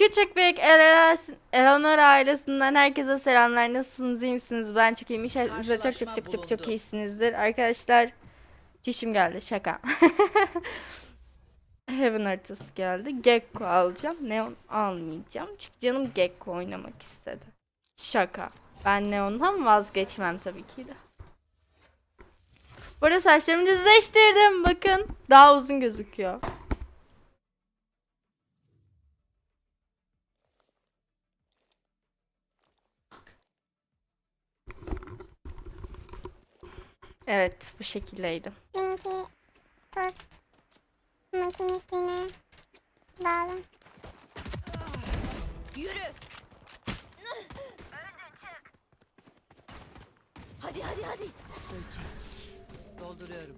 Küçük büyük Eleanor ailesinden herkese selamlar. Nasılsınız? iyi misiniz? Ben çok iyiyim. İnşallah çok çok çok çok çok iyisinizdir. Arkadaşlar çişim geldi. Şaka. Heaven haritası geldi. Gekko alacağım. Neon almayacağım. Çünkü canım Gekko oynamak istedi. Şaka. Ben Neon'dan vazgeçmem tabii ki de. Bu arada saçlarımı düzleştirdim. Bakın. Daha uzun gözüküyor. Evet. Bu şekildeydi. Benimki tost makinesine bağlı. Yürü. Hadi hadi hadi. Ölçek. Dolduruyorum.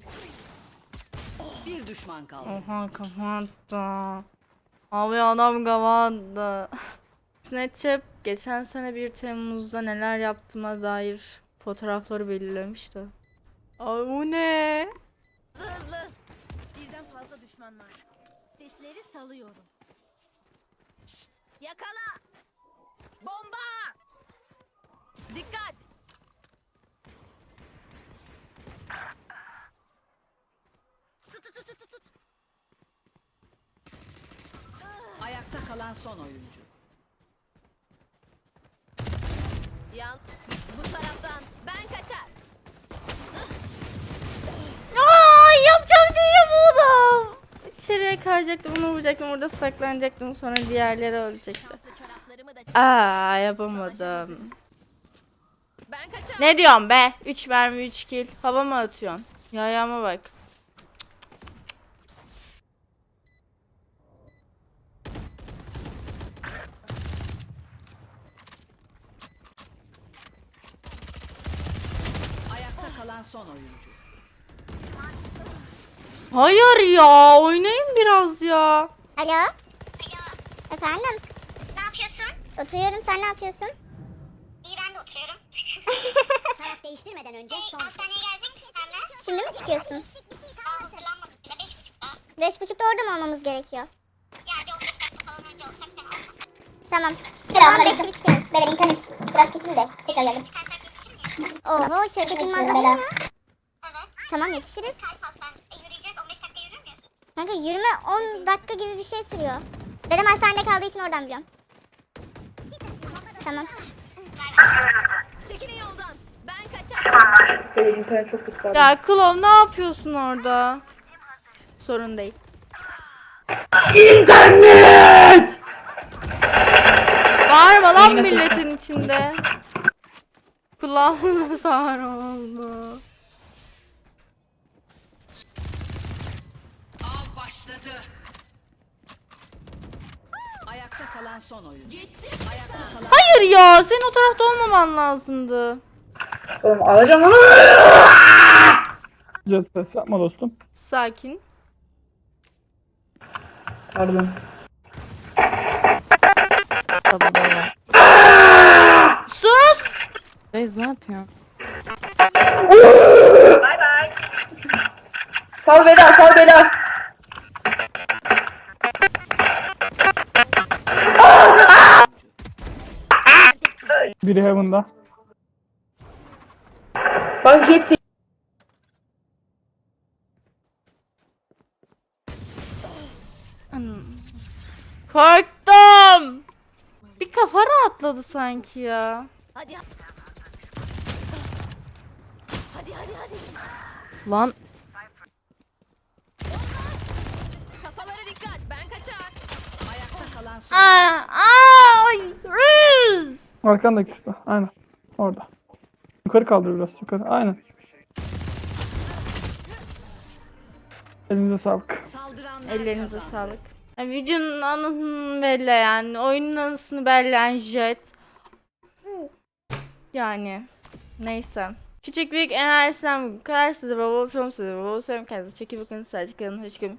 Bir düşman kaldı. Oha kapattı. Abi adam kapattı. Snapchat geçen sene 1 Temmuz'da neler yaptığıma dair fotoğrafları belirlemişti. Ay bu ne? Hızlı hızlı. Birden fazla düşman var. Sesleri salıyorum. Yakala. Bomba. Dikkat. Tut tut tut tut tut. Ayakta kalan son oyuncu. Yan. Bu taraftan. Ben kaçar. Aa, yapacağım şey yapamadım. İçeriye kayacaktım, bunu vuracaktım, orada saklanacaktım. Sonra diğerleri ölecekti. Aa, yapamadım. Ne diyorsun be? 3 mermi 3 kill. Hava mı atıyorsun? Yayama bak. Ayakta kalan son oyuncu. Hayır ya, oynayın biraz ya. Alo? Efendim? Ne yapıyorsun? Oturuyorum sen ne yapıyorsun? İyi ben de oturuyorum. Taraf değiştirmeden önce Hey, hastaneye gelecek misin sen de? Şimdi mi çıkıyorsun? Aa, hazırlanmadık bile. Beş buçukta. Beş buçukta orada mı olmamız gerekiyor? Gel bir 15 dakika falan önce olsak fena olmaz. Tamam. Tamam beş gibi çıkarız. Böyle internet biraz kesildi de tekrar geldim. Çıkarsak yetişir miyiz? Oho Şevket Yılmaz değil Bela. mi? Evet. Tamam yetişiriz. Kalp hastanesinde Kanka yürüme 10 dakika gibi bir şey sürüyor. Dedem hastanede kaldığı için oradan biliyorum. Tamam. Çekilin yoldan. Ben kaçar. Ya Klov ne yapıyorsun orada? Sorun değil. İnternet! Bağırma lan milletin içinde. Kulağım sağır oldu. Başladı. Ayakta kalan son oyuncu. Ayakta kalan Hayır ya, senin o tarafta olmaman lazımdı. Oğlum alacağım onu. Cez ses yapma dostum. Sakin. Pardon. Sus! Reis ne yapıyor? Sal bela sal bela. Biri Heaven'da. Bak jet Korktum. Bir kafa rahatladı sanki ya. Hadi. Hadi hadi hadi. Lan Kafalara dikkat. Ben kaçar. ayakta kalan son Aa, ay. Arkandaki işte. Aynen. Orada. Yukarı kaldır biraz. Yukarı. Aynen. Elinize sağlık. Ellerinize sağlık. Ya, videonun anısını belleyen, oyunun anısını belleyen Jet. Yani neyse. Küçük büyük enerjisinden bu kadar size baba film size baba seviyorum kendinize çok iyi bakın sadece kalın hoşçakalın.